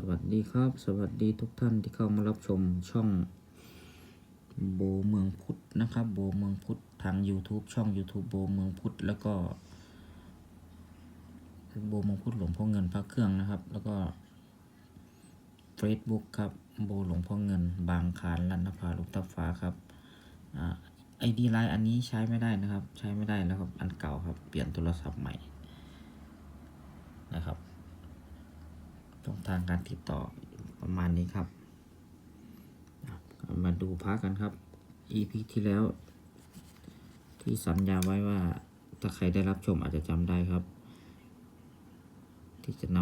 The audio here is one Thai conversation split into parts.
สวัสดีครับ สวัสดีทุกท่านที่เข้ามารับชมช่องโบเมืองพุทธนะครับ โบเมืองพุทธทาง YouTube ช่อง YouTube โบเมืองพุทธแล้วก็โบเมืองพุทธหลวงพ่อเงินพระเครื่องนะครับ แล้วก็ Facebook ครับโบหลวงพ่อเงิน บางขานลันนภาลูกตาฟ้าครับไอดีไลน์อันนี้ใช้ไม่ได้นะครับ ใช้ไม่ได้แล้วครับอันเก่าครับ เปลี่ยนโทรศัพท์ใหม่นะครับ ช่องทางการติดต่อประมาณนี้ครับ มาดูพักกันครับ EP ที่แล้ว ที่สัญญาไว้ว่าถ้าใครได้รับชมอาจจะจำได้ครับ ที่จะน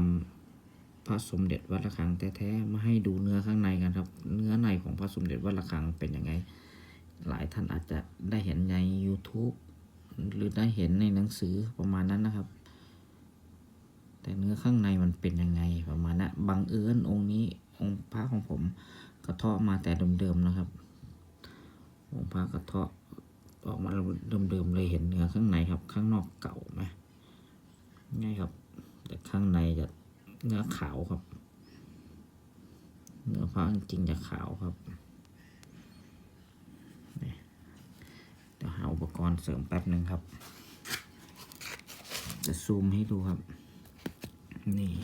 ำพระสมเด็จวัดระฆังแท้ๆมาให้ดูเนื้อข้างในกันครับ เนื้อในของพระสมเด็จวัดระฆังเป็นยังไง หลายท่านอาจจะได้เห็นใน YouTube หรือได้เห็นในหนังสือประมาณนั้นนะครับ ข้างในมันเป็นยังไงประมาณนั้นบังเอิญองค์นี้องค์พระของผมกระเทาะมาแต่เดิมๆนะครับ องค์พระกระเทาะออกมาเดิมๆเลยเห็นเนื้อข้างในครับ ข้างนอกเก่าไหมง่ายครับ แต่ข้างในจะเนื้อขาวครับ เนื้อพระจริงจะขาวครับนี่เดี๋ยวหาอุปกรณ์เสริมแป๊บหนึ่งครับ จะซูมให้ดูครับ นี่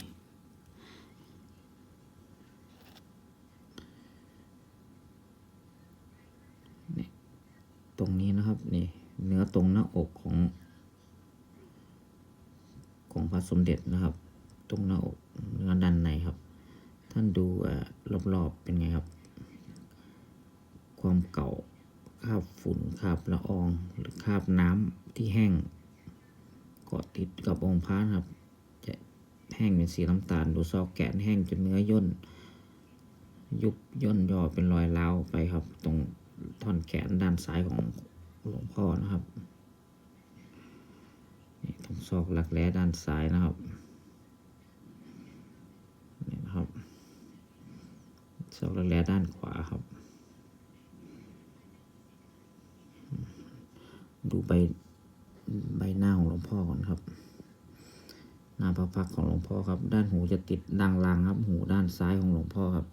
นี่ ตรงนี้นะครับนี่เนื้อตรงหน้าอกของ ของพระสมเด็จนะครับ ตรงหน้าอกเนื้อด้านในครับ ท่านดูรอบๆเป็นไงครับ ความเก่าคราบฝุ่นคราบละออง หรือคราบน้ำที่แห้งเกาะติดกับองค์พระครับ ห้งเป็นสีน้ำตาล ดูซอกแกนแห้งจนเนื้อย่น ยุบย่นย่อเป็นรอยร้าไปครับ ตรงท่อนแขนด้านซ้ายของหลวงพ่อนะครับนี่ตรงซอกหลักแร้ด้านซ้ายนะครับนี่นะครับซอกหลักแร้ด้านขวาครับ ดูใบใบหน้าของหลวงพ่อก่อนครับ พระพักของหลวงพ่อครับ ด้านหูจะติดลางๆครับ หูด้านซ้ายของหลวงพ่อครับ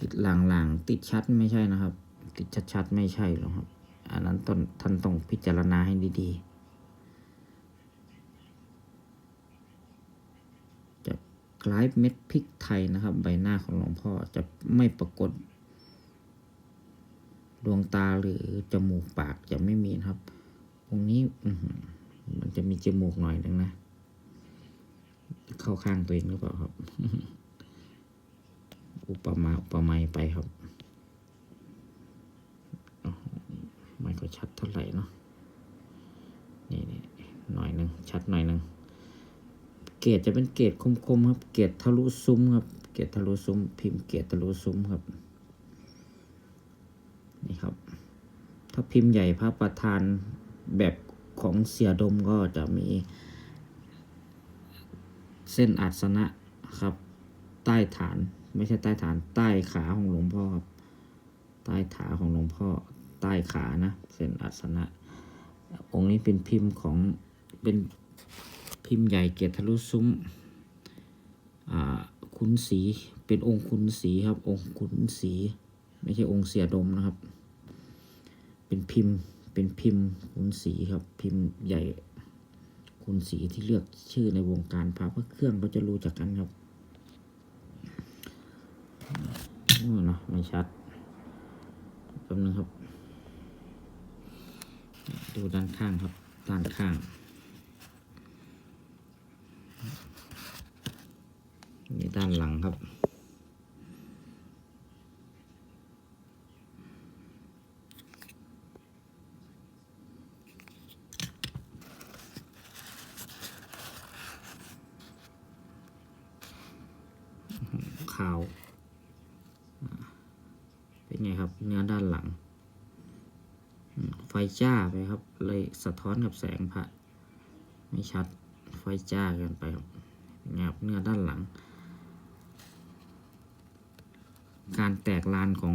ติดลางๆติดชัดไม่ใช่นะครับ ติดชัดๆไม่ใช่หรอกครับ อันนั้นต้นท่านต้องพิจารณาให้ดีๆ จะคล้ายเม็ดพริกไทยนะครับ ใบหน้าของหลวงพ่อจะไม่ปรากฏ ดวงตาหรือจมูกปากจะไม่มีนะครับตรงนี้มันจะมีจมูกหน่อยหนึงนะ เข้าข้างตัวเองหรือเปล่าครับ อุปมาอุปไมยไปครับไม่ก็ชัดเท่าไหร่เนาะนี่นี่หน่อยหนึ่งชัดหน่อยหนึ่งเกรดจะเป็นเกรดคมๆครับ เกรดทะลุซุ้มครับ เกรดทะลุซุ้ม พิมพ์เกรดทะลุซุ้มครับ นี่ครับ ถ้าพิมพ์ใหญ่พระประธานแบบของเสียดมก็จะมี ส้นอัศนะครับ ใต้ฐานไม่ใช่ใต้ฐานใต้ขาของหลวงพ่อครับใต้ขาของหลวงพ่อใต้ขานะเส้นอัศนะ องค์นี้เป็นพิมพ์ของเป็นพิมพ์ใหญ่เกียรติทะลุซุ้มอ่าขุนศรีเป็นองค์ขุนศรีครับ องค์ขุนศรีไม่ใช่องค์เสียดมนะครับ เป็นพิมพ์เป็นพิมพ์ขุนศรีครับ พิมพ์ใหญ่ ขุนสีที่เลือกชื่อในวงการพระพระเครื่องเขาจะรู้จักกันครับนี่เนาะไม่ชัดแป๊บนึงครับ ดูด้านข้างครับ ด้านข้าง นี่ด้านหลังครับ ขาวอ่าเป็ นไงครับ เนื้อด้านหลัง ไฟจ้าไปครับ เลยสะท้อนกับแสงพระไม่ชัดไฟจ้าเกันไปครับเนไงครับเนื้อด้านหลัง การแตกลานของ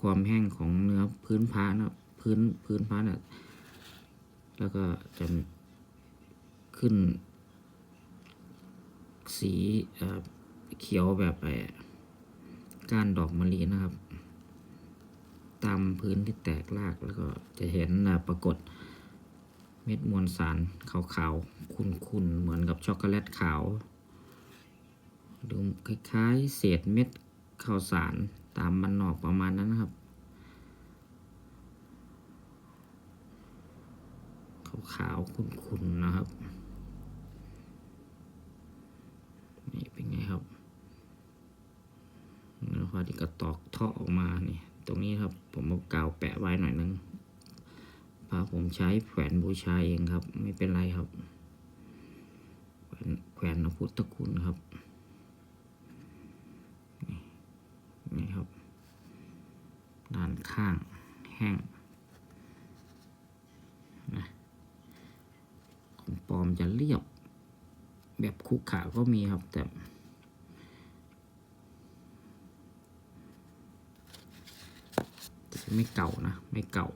ความแห้งของเนื้อพื้นพระนะครับพื้นพื้นพระเนี่ยแล้วก็จะขึ้น สีเขียวแบบก้านดอกมะลินะครับ ตามพื้นที่แตกรากแล้วก็จะเห็นปรากฏเม็ดมวลสารขาวๆขุ่นๆ เหมือนกับช็อกโกแลตขาวดูคล้ายๆ เศษเม็ดข้าวสารตามมันนอกประมาณนั้นนะครับขาวๆขุ่นๆนะครับนี่เป็นไงครับแล้วพอที่กระตอกท่อออกมานี่ ตรงนี้ครับ ผมเอากาวแปะไว้หน่อยนึงพาผมใช้แขวนบูชาเองครับ ไม่เป็นไรครับ แขวนแขวนพระพุทธคุณครับนี่นี่ครับ ด้านข้างแห้งนะของปลอมจะเรียบ แบบคุกขาก็มีครับแต่ แต่ ไม่เก่านะ ไม่เก่า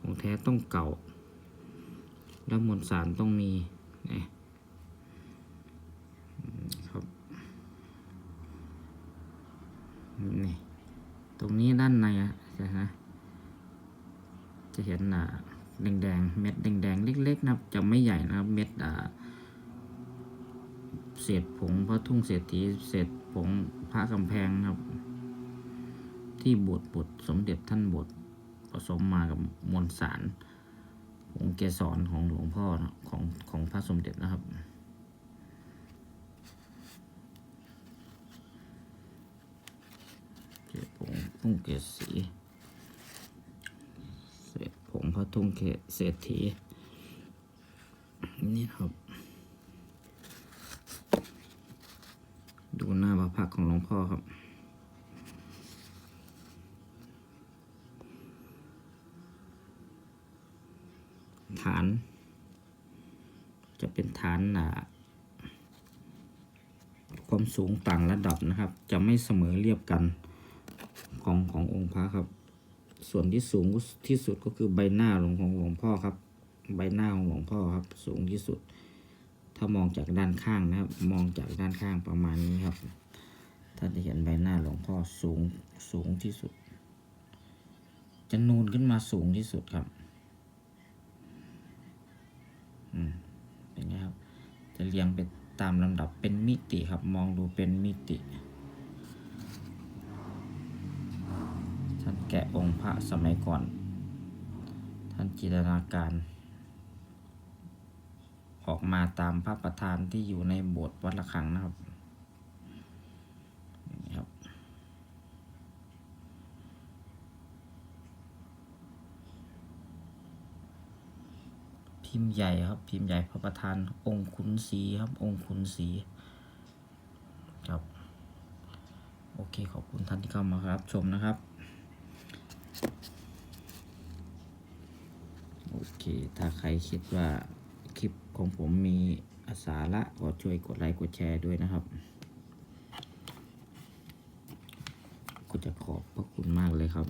ของแท้ต้องเก่า แล้วมวลสารต้องมีนี่อืมครับนี่ตรงนี้ด้านในอะนะฮะจะเห็นอ่าแดงๆ เม็ดแดงๆ เล็กๆ นะครับ จะไม่ใหญ่นะครับ เม็ดอ่าเศษผงพระทุ่งเศรษฐีเศษผงพระกำแพงนะครับ ที่บดบดสมเด็จท่านบดผสมมากับมวลสารผงเกสรของหลวงพ่อนะของของพระสมเด็จนะครับ เศษผงทุ่งเกศสีเศษผงพระทุ่งเกศเศรษฐีนี่ครับ ดูหน้าพระพักของหลวงพ่อครับ ฐาน จะเป็นฐานความสูงต่างระดับนะครับ จะไม่เสมอเรียบกันของขององค์พระครับ ส่วนที่สูงที่สุดก็คือใบหน้าหลวงของหลวงพ่อครับ ใบหน้าของหลวงพ่อครับ สูงที่สุด ถ้ามองจากด้านข้างนะครับ มองจากด้านข้างประมาณนี้ครับถ้านจะเห็นใบหน้าหลวงพ่อสูงสูงที่สุด จะนูนขึ้นมาสูงที่สุดครับ เป็นไงครับ จะเรียงเป็นตามลำดับเป็นมิติครับ มองดูเป็นมิติ ท่านแกะองค์พระสมัยก่อน ท่านจินตนาการ ออกมาตามพระประธานที่อยู่ในโบสถ์วัดระฆังนะครับนี่ครับ พิมพ์ใหญ่ครับ พิมพ์ใหญ่พระประธานองค์ขุนศรีครับ องค์ขุนศรีครับโอเคขอบคุณท่านที่เข้ามาครับชมนะครับโอเค ถ้าใครคิดว่าคลิปของผมมีสาระก็ช่วยกดไลค์กดแชร์ด้วยนะครับ ก็จะขอบพระคุณมากเลยครับ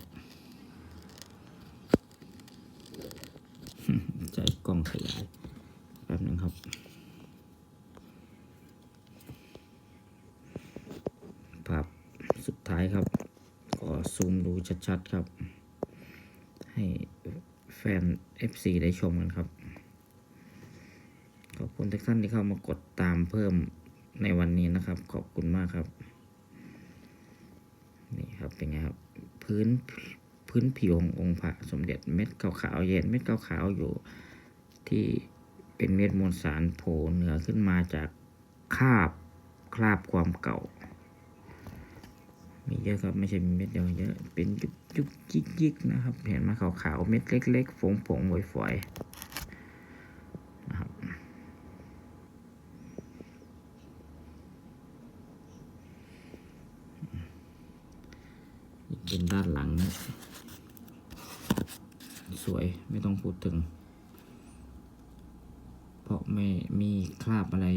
ใจกล้อง ขยายแป๊บนึงครับ ภาพสุดท้ายครับ ขอซูมดูชัดๆครับ ให้แฟน FC ได้ชมกันครับ ขอบคุณทุกท่านที่เข้ามากดตามเพิ่มในวันนี้นะครับ ขอบคุณมากครับ นี่ครับเป็นไงครับ พื้นพื้นผิวขององค์พระสมเด็จเม็ดขาวๆเย็นเม็ดขาวๆอยู่ ที่เป็นเม็ดมวลสารโผล่เหนือขึ้นมาจากคราบคราบความเก่า มีเยอะครับไม่ใช่มีเม็ดเดียวเยอะเป็นยุกยุกยิกยิกนะครับ เห็นไหมขาวๆเม็ดเล็กๆฝงผงๆฝอยๆนะครับเป็นด้านหลังนะสวยไม่ต้องพูดถึง ไม่มีคราบอะไร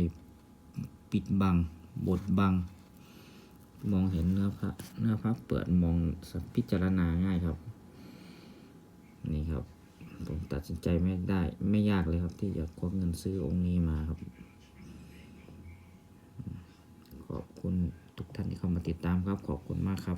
ปิดบังบดบัง มองเห็นเนื้อพระเนื้อพระเปิดมองพิจารณาง่ายครับ นี่ครับ ผมตัดสินใจไม่ได้ไม่ยากเลยครับ ที่จะควักเงินซื้อองค์นี้มาครับ ขอบคุณทุกท่านที่เข้ามาติดตามครับ ขอบคุณมากครับ